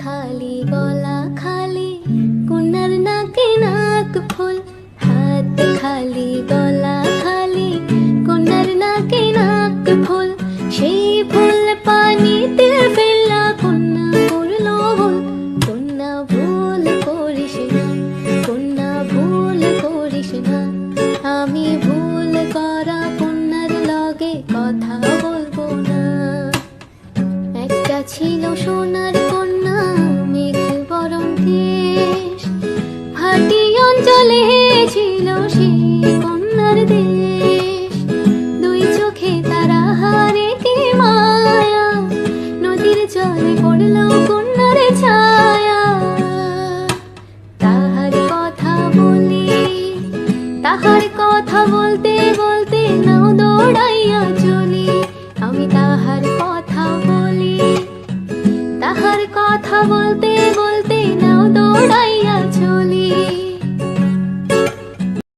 খালি, গলা খালি কন্যার নাকে নাক ফুল, হাত খালি, গলা খালি কন্যার নাকে নাক ফুল। সেই ফুল পানিতে ফেললা কন্যা করল ভুল কন্যা ভুল করিস না কন্যা ভুল করিস না। আমি ভুল করা কন্যার লগে কথা বলব না। একটা ছিল সোনার কন্যা জলে পড়ল কন্যার ছায়া। তাহার কথা বলি, তাহার কথা বলতে বলতে নাও দৌড়াইয়া চলি। আমি তাহার কথা বলি, তাহার কথা বলতে